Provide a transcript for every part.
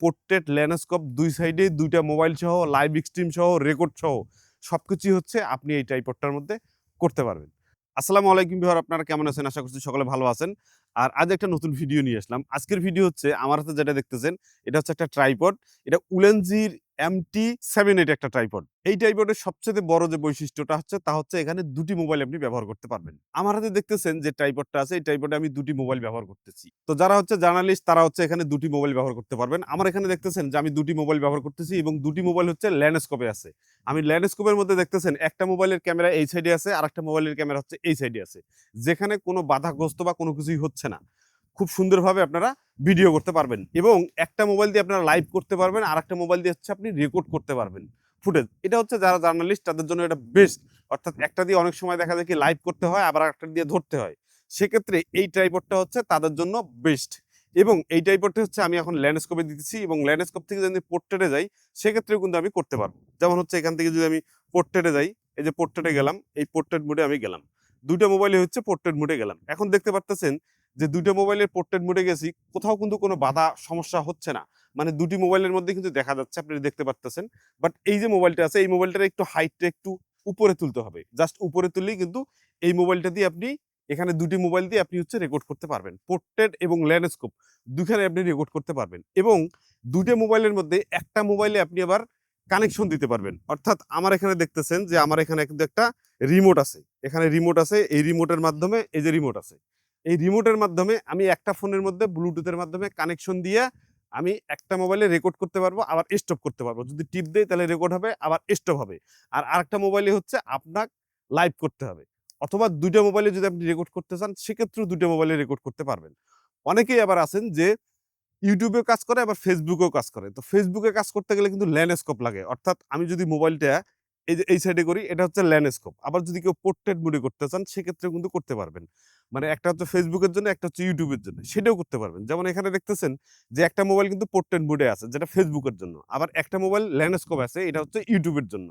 Portrait, landscape দুই সাইডে দুইটা মোবাইল সহ, লাইভ স্ট্রিম সহ, রেকর্ড সহ সব কিছুই হচ্ছে আপনি এই ট্রাইপডটার মধ্যে করতে পারবেন। আসসালামু আলাইকুম বিহার আপনারা কেমন আছেন? আশা করছি সকলে ভালো আছেন। আর আজ একটা নতুন ভিডিও নিয়ে আসলাম। আজকের ভিডিও হচ্ছে, আমার হাতে যেটা দেখতেছেন, এটা হচ্ছে একটা ট্রাইপড। এটা উলেনজির এমটি সেভেন এইট একটা ট্রাইপড এই ট্রাইপডের সবচেয়ে বড় যে বৈশিষ্ট্যটা হচ্ছে, তা হচ্ছে এখানে দুটি মোবাইল আপনি ব্যবহার করতে পারবেন। আমার হাতে দেখতেছেন যে ট্রাইপডটা আছে, এই ট্রাইপডে আমি দুটি মোবাইল ব্যবহার করতেছি। তো যারা হচ্ছে জার্নালিস্ট তারা হচ্ছে এখানে দুটি মোবাইল ব্যবহার করতে পারবেন। আমার এখানে দেখতেছেন যে আমি দুটি মোবাইল ব্যবহার করতেছি এবং দুটি মোবাইল হচ্ছে ল্যান্ডস্কোপে আছে। আমি ল্যান্ডস্কোপের মধ্যে দেখতেছেন একটা মোবাইলের ক্যামেরা এই সাইডে আছে, আর একটা মোবাইলের ক্যামেরা হচ্ছে এই সাইডে আছে। যেখানে কোনো বাধাগ্রস্ত বা কোনো কিছুই হচ্ছে না। খুব সুন্দরভাবে আপনারা ভিডিও করতে পারবেন এবং একটা মোবাইল দিয়ে আপনারা লাইভ করতে পারবেন আর একটা মোবাইল দিয়ে হচ্ছে আপনি রেকর্ড করতে পারবেন। ফুটেজ এটা হচ্ছে যারা জার্নালিস্ট তাদের জন্য এটা বেস্ট অর্থাৎ একটা দিয়ে অনেক সময় দেখা যায় কি লাইভ করতে হয়, আবার একটা দিয়ে ধরতে হয়। সেক্ষেত্রে এই ট্রাইপডটা হচ্ছে তাদের জন্য বেস্ট এবং এই টাইপটা হচ্ছে আমি এখন ল্যান্ডস্কোপে দিতেছি এবং ল্যান্ডস্কোপ থেকে যদি পোর্ট্রেটে যাই, সেক্ষেত্রেও কিন্তু আমি করতে পারব। যেমন হচ্ছে এখান থেকে যদি আমি পোর্ট্রেটে যাই, এই যে পোর্ট্রেটে গেলাম, এই পোর্ট্রেট মোডে আমি গেলাম। দুইটা মোবাইলে হচ্ছে পোর্ট্রেট মোডে গেলাম। এখন দেখতে পারতেছেন যে দুইটা মোবাইলের পোর্ট্রেট মোডে গেছি, কোথাও কিন্তু কোনো বাধা, সমস্যা হচ্ছে না। মানে দুটি মোবাইলের মধ্যে কিন্তু দেখা যাচ্ছে, আপনি দেখতে পারতেছেন। বাট এই যে মোবাইলটা আছে, এই মোবাইলটার একটু হাইটটা একটু উপরে তুলতে হবে। জাস্ট উপরে তুললেই কিন্তু এই মোবাইলটা দিয়ে আপনি, এখানে দুটি মোবাইল দিয়ে আপনি হচ্ছে রেকর্ড করতে পারবেন। পোর্ট্রেট এবং ল্যান্ডস্কোপ দুখানে আপনি রেকর্ড করতে পারবেন। এবং দুটো মোবাইলের মধ্যে একটা মোবাইলে আপনি আবার কানেকশন দিতে পারবেন। অর্থাৎ আমার এখানে দেখতেছেন যে আমার এখানে কিন্তু একটা রিমোট আছে। এখানে রিমোট আছে, এই রিমোটের মাধ্যমে এই যে রিমোট আছে। এই রিমোটের মাধ্যমে আমি একটা ফোনের মধ্যে ব্লুটুথের মাধ্যমে কানেকশন দিয়ে আমি একটা মোবাইলে রেকর্ড করতে পারব, আবার স্টপ করতে পারব। যদি টিপ দেই তাহলে রেকর্ড হবে, আবার স্টপ হবে। আর আরেকটা মোবাইলে হচ্ছে আপনার লাইভ করতে হবে। অথবা দুইটা মোবাইলে যদি আপনি রেকর্ড করতে চান, সেক্ষেত্রেও দুইটা মোবাইলে রেকর্ড করতে পারবেন। অনেকেই আবার আছেন যে ইউটিউবেও কাজ করে, আবার ফেসবুকেও কাজ করে। তো ফেসবুকে কাজ করতে গেলে কিন্তু ল্যান্ডস্কোপ লাগে। অর্থাৎ আমি যদি মোবাইলটা এই এই সাইডে করি, এটা হচ্ছে ল্যান্ডস্কোপ আবার যদি কেউ পোর্ট্রেট মুডে করতে চান সেক্ষেত্রে কিন্তু করতে পারবেন। মানে একটা হচ্ছে ফেসবুকের জন্য, একটা হচ্ছে ইউটিউবের জন্য। সেটাও করতে পারবেন। যেমন এখানে দেখতেছেন যে, একটা মোবাইল কিন্তু পোর্ট্রেট মুডে আছে, যেটা ফেসবুকের জন্য। আবার একটা মোবাইল ল্যান্ডস্কোপ আছে, এটা হচ্ছে ইউটিউবের জন্য।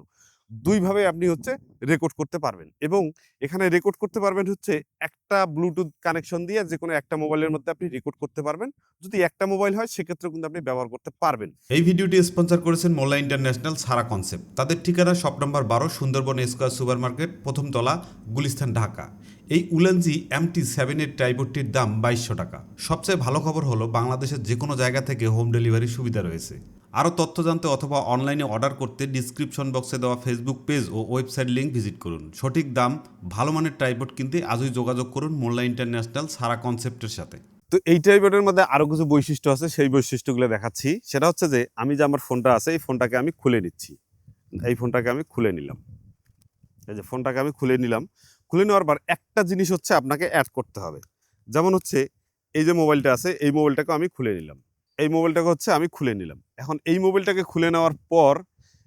দুইভাবে আপনি হচ্ছে রেকর্ড করতে পারবেন। এবং এখানে রেকর্ড করতে পারবেন হচ্ছে একটা ব্লুটুথ কানেকশন দিয়ে যে কোনো একটা মোবাইলের মধ্যে আপনি রেকর্ড করতে পারবেন। যদি একটা মোবাইল হয় সেক্ষেত্রে কিন্তু আপনি ব্যবহার করতে পারবেন। এই ভিডিওটি স্পন্সর করেছেন মোল্লা ইন্টারন্যাশনাল সারা কনসেপ্ট তাদের ঠিকানা শপ নম্বর বারো, সুন্দরবন স্কোয়ার সুপার মার্কেট প্রথম তলা, গুলিস্তান, ঢাকা। এই উলেনজি এমটি সেভেনের ট্রাইবোর্ডটির দাম বাইশশো টাকা। সবচেয়ে ভালো খবর হলো, বাংলাদেশের যে কোনো জায়গা থেকে হোম ডেলিভারি সুবিধা রয়েছে। আরও তথ্য জানতে অথবা অনলাইনে অর্ডার করতে ডিসক্রিপশন বক্সে দেওয়া ফেসবুক পেজ ও ওয়েবসাইট লিঙ্ক ভিজিট করুন। সঠিক দাম, ভালো মানের ট্রাইবোর্ড কিনতে আজই যোগাযোগ করুন মোল্লা ইন্টারন্যাশনাল সারা কনসেপ্টের সাথে। তো এই টাইপের মধ্যে আরও কিছু বৈশিষ্ট্য আছে, সেই বৈশিষ্ট্যগুলো দেখাচ্ছি। সেটা হচ্ছে যে, আমি যে আমার ফোনটা আছে, এই ফোনটাকে আমি খুলে নিচ্ছি। এই ফোনটাকে আমি খুলে নিলাম। এই যে ফোনটাকে আমি খুলে নিলাম। খুলে নেওয়ার পর একটা জিনিস হচ্ছে আপনাকে অ্যাড করতে হবে। যেমন হচ্ছে, এই যে মোবাইলটা আছে, এই মোবাইলটাকে আমি খুলে নিলাম। এই মোবাইলটাকে হচ্ছে আমি খুলে নিলাম। এখন এই মোবাইলটাকে খুলে নেওয়ার পর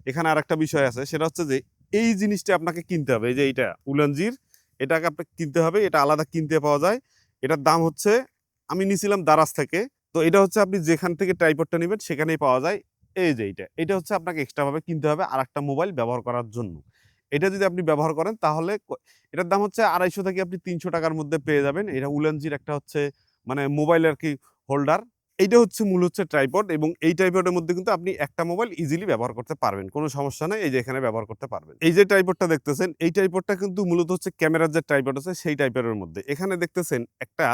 এখানে আর একটা বিষয় আছে, সেটা হচ্ছে যে এই জিনিসটা আপনাকে কিনতে হবে। এই যে এইটা উলানজির এটাকে আপনাকে কিনতে হবে, এটা আলাদা কিনতে পাওয়া যায়। এটার দাম হচ্ছে, আমি নিছিলাম দারাজ থেকে, তো এটা হচ্ছে আপনি যেখান থেকে ট্রাইপডটা নেবেন সেখানেই পাওয়া যায়। এই যে এইটা, এটা হচ্ছে আপনাকে এক্সট্রাভাবে কিনতে হবে আর একটা মোবাইল ব্যবহার করার জন্য। এটা যদি আপনি ব্যবহার করেন তাহলে এটার দাম হচ্ছে আড়াইশো থেকে আপনি তিনশো টাকার মধ্যে পেয়ে যাবেন। এটা উলেনজির একটা হচ্ছে মানে মোবাইল আর কি হোল্ডার এইটা হচ্ছে মূল হচ্ছে ট্রাইপড এবং এই ট্রাইপডের মধ্যে কিন্তু আপনি একটা মোবাইল ইজিলি ব্যবহার করতে পারবেন। কোনো সমস্যা নেই, এই যে এখানে ব্যবহার করতে পারবেন। এই যে ট্রাইপডটা দেখতেছেন, এই ট্রাইপডটা কিন্তু মূলত হচ্ছে ক্যামেরার যে ট্রাইপড আছে, সেই টাইপের মধ্যে। এখানে দেখতেছেন একটা,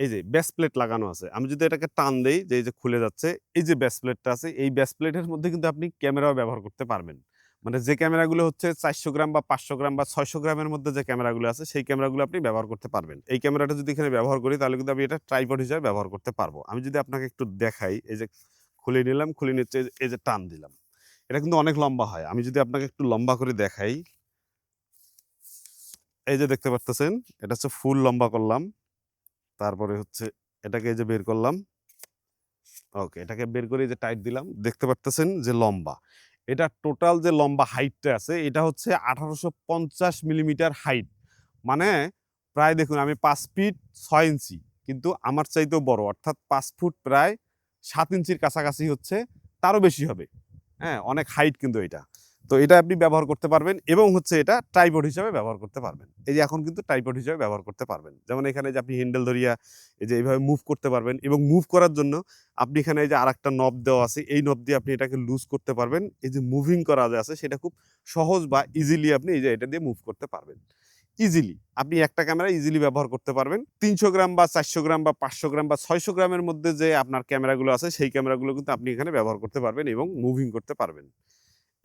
এই যে ব্যাস প্লেট লাগানো আছে। আমি যদি এটাকে টান দেই যে এই যে খুলে যাচ্ছে, এই যে ব্যাস প্লেটটা আছে, এই ব্যাস প্লেটের মধ্যে কিন্তু আপনি ক্যামেরাও ব্যবহার করতে পারবেন। মানে যে ক্যামেরাগুলো হচ্ছে চারশো গ্রাম বা পাঁচশো গ্রাম বা ছয়শো গ্রামের মধ্যে যে ক্যামেরাগুলো আছে, সেই ক্যামেরাগুলো আপনি ব্যবহার করতে পারবেন। এই ক্যামেরাটা যদি এখানে ব্যবহার করি, তাহলে কিন্তু আমি এটা ট্রাইপড হিসাবে ব্যবহার করতে পারব। আমি যদি আপনাকে একটু দেখাই, এই যে খুলে নিলাম, খুলে নিচ্ছে এই যে- টান দিলাম। এটা কিন্তু অনেক লম্বা হয়। আমি যদি আপনাকে একটু লম্বা করে দেখাই, এই যে দেখতে পারতেছেন, এটা হচ্ছে ফুল লম্বা করলাম। তারপরে হচ্ছে এটাকে এই যে বের করলাম। ওকে, এটাকে বের করে যে টাইট দিলাম। দেখতে পারতেছেন যে লম্বা। এটা টোটাল যে লম্বা হাইটটা আছে, এটা হচ্ছে আঠারোশো পঞ্চাশ মিলিমিটার হাইট মানে প্রায় দেখুন, আমি পাঁচ ফিট ছয় ইঞ্চি, কিন্তু আমার চাইতেও বড়, অর্থাৎ পাঁচ ফুট প্রায় সাত ইঞ্চির কাছাকাছি হচ্ছে, তারও বেশি হবে। হ্যাঁ অনেক হাইট কিন্তু এটা। তো এটা আপনি ব্যবহার করতে পারবেন এবং হচ্ছে এটা ট্রাইপড হিসাবে ব্যবহার করতে পারবেন। এই যে এখন কিন্তু ট্রাইপড হিসাবে ব্যবহার করতে পারবেন। যেমন এখানে যে আপনি হ্যান্ডেল ধরিয়া এই যে এইভাবে মুভ করতে পারবেন এবং মুভ করার জন্য আপনি এখানে এই যে আরেকটা নব দেওয়া আছে, এই নব দিয়ে আপনি এটাকে লুজ করতে পারবেন। এই যে মুভিং করা যে আছে সেটা খুব সহজ বা ইজিলি আপনি এই যে এটা দিয়ে মুভ করতে পারবেন। ইজিলি আপনি একটা ক্যামেরা ইজিলি ব্যবহার করতে পারবেন। তিনশো গ্রাম বা চারশো গ্রাম বা পাঁচশো গ্রাম বা ছয়শো গ্রামের মধ্যে যে আপনার ক্যামেরাগুলো আছে, সেই ক্যামেরাগুলো কিন্তু আপনি এখানে ব্যবহার করতে পারবেন এবং মুভিং করতে পারবেন।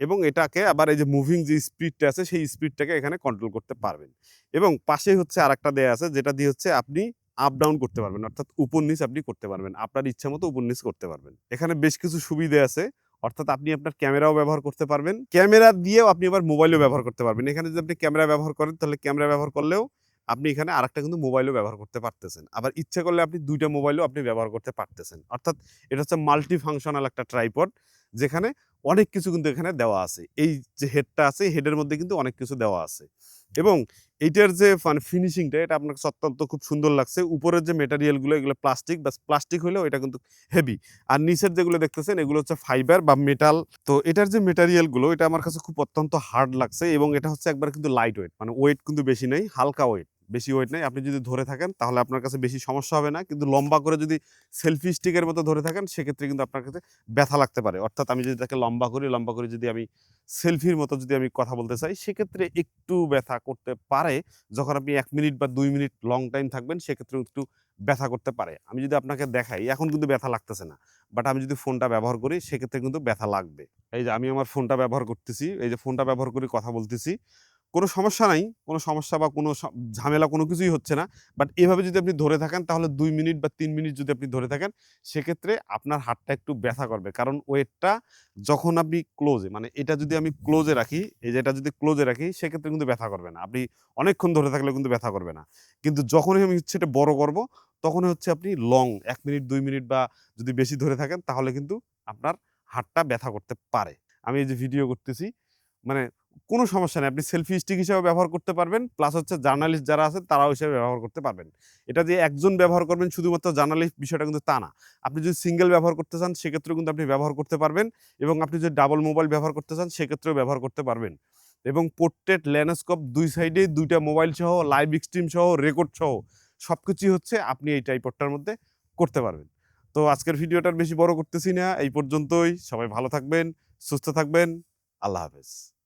এবং এটাকে আবার এই যে মুভিং যে স্পিডটা আছে, সেই স্পিডটাকে এখানে কন্ট্রোল করতে পারবেন। এবং পাশে হচ্ছে আর একটা দেয়া আছে, যেটা দিয়ে হচ্ছে আপনি আপ ডাউন করতে পারবেন, অর্থাৎ উপর নিচ আপনি করতে পারবেন, আপনার ইচ্ছা মতো নিচ করতে পারবেন। এখানে বেশ কিছু সুবিধা আছে, অর্থাৎ আপনি আপনার ক্যামেরাও ব্যবহার করতে পারবেন। ক্যামেরা দিয়েও আপনি আবার মোবাইলও ব্যবহার করতে পারবেন। এখানে যদি আপনি ক্যামেরা ব্যবহার করেন, তাহলে ক্যামেরা ব্যবহার করলেও আপনি এখানে আরেকটা কিন্তু মোবাইলও ব্যবহার করতে পারতেছেন। আবার ইচ্ছে করলে আপনি দুইটা মোবাইলও আপনি ব্যবহার করতে পারতেছেন। অর্থাৎ এটা হচ্ছে মাল্টি ফাংশনাল একটা ট্রাইপড যেখানে অনেক কিছু কিন্তু এখানে দেওয়া আছে। এই যে হেডটা আছে হেডের মধ্যে কিন্তু অনেক কিছু দেওয়া আছে। এবং এইটার যে মানে ফিনিশিংটা এটা আপনার কাছে অত্যন্ত খুব সুন্দর লাগছে। উপরের যে মেটেরিয়ালগুলো এগুলো প্লাস্টিক বা প্লাস্টিক হলেও এটা কিন্তু হেভি আর নিচের যেগুলো দেখতেছেন, এগুলো হচ্ছে ফাইবার বা মেটাল তো এটার যে মেটেরিয়ালগুলো এটা আমার কাছে খুব অত্যন্ত হার্ড লাগছে এবং এটা হচ্ছে একবার কিন্তু লাইট ওয়েট মানে ওয়েট কিন্তু বেশি নেই, হালকা ওয়েট বেশি ওয়েট নেই। আপনি যদি ধরে থাকেন, তাহলে আপনার কাছে বেশি সমস্যা হবে না। কিন্তু লম্বা করে যদি সেলফি স্টিকের মতো ধরে থাকেন, সেক্ষেত্রে কিন্তু আপনার কাছে ব্যথা লাগতে পারে। অর্থাৎ আমি যদি তাকে লম্বা করি, লম্বা করে যদি আমি সেলফির মতো যদি আমি কথা বলতে চাই, সেক্ষেত্রে একটু ব্যথা করতে পারে। যখন আপনি এক মিনিট বা দুই মিনিট লং টাইম থাকবেন সেক্ষেত্রে একটু ব্যথা করতে পারে। আমি যদি আপনাকে দেখাই, এখন কিন্তু ব্যথা লাগতেছে না। বাট আমি যদি ফোনটা ব্যবহার করি, সেক্ষেত্রে কিন্তু ব্যথা লাগবে। এই যে আমি আমার ফোনটা ব্যবহার করতেছি, এই যে ফোনটা ব্যবহার করে কথা বলতেছি কোনো সমস্যা নাই, কোনো সমস্যা বা কোনো ঝামেলা কোনো কিছুই হচ্ছে না। বাট এভাবে যদি আপনি ধরে থাকেন, তাহলে দুই মিনিট বা তিন মিনিট যদি আপনি ধরে থাকেন, সেক্ষেত্রে আপনার হাতটা একটু ব্যথা করবে। কারণ ওয়েটটা যখন আপনি ক্লোজে মানে এটা যদি আমি ক্লোজে রাখি, এই যে এটা যদি ক্লোজে রাখি, সেক্ষেত্রে কিন্তু ব্যথা করবে না। আপনি অনেকক্ষণ ধরে থাকলে কিন্তু ব্যথা করবে না। কিন্তু যখনই আমি হচ্ছে এটা বড় করব, তখনই হচ্ছে আপনি লং, এক মিনিট, দুই মিনিট বা যদি বেশি ধরে থাকেন, তাহলে কিন্তু আপনার হাতটা ব্যথা করতে পারে। আমি এই যে ভিডিও করতেছি মানে কোনো সমস্যা নেই। আপনি সেলফি স্টিক হিসেবে ব্যবহার করতে পারবেন। প্লাস হচ্ছে জার্নালিস্ট যারা আছেন তারাও হিসেবে ব্যবহার করতে পারবেন। এটা যে একজন ব্যবহার করবেন শুধুমাত্র জার্নালিস্ট বিষয়টা কিন্তু তা না। আপনি যদি সিঙ্গেল ব্যবহার করতে চান, সেক্ষেত্রেও কিন্তু আপনি ব্যবহার করতে পারবেন এবং আপনি যদি ডাবল মোবাইল ব্যবহার করতে চান, সেক্ষেত্রেও ব্যবহার করতে পারবেন। এবং পোর্ট্রেট ল্যান্ডস্কোপ দুই সাইডে দুইটা মোবাইল সহ লাইভ স্ট্রিম সহ রেকর্ড সহ সব কিছুই হচ্ছে আপনি এই টাইপটার মধ্যে করতে পারবেন। তো আজকের ভিডিওটার বেশি বড় করতেছি না। এই পর্যন্তই। সবাই ভালো থাকবেন, সুস্থ থাকবেন। আল্লাহ হাফেজ।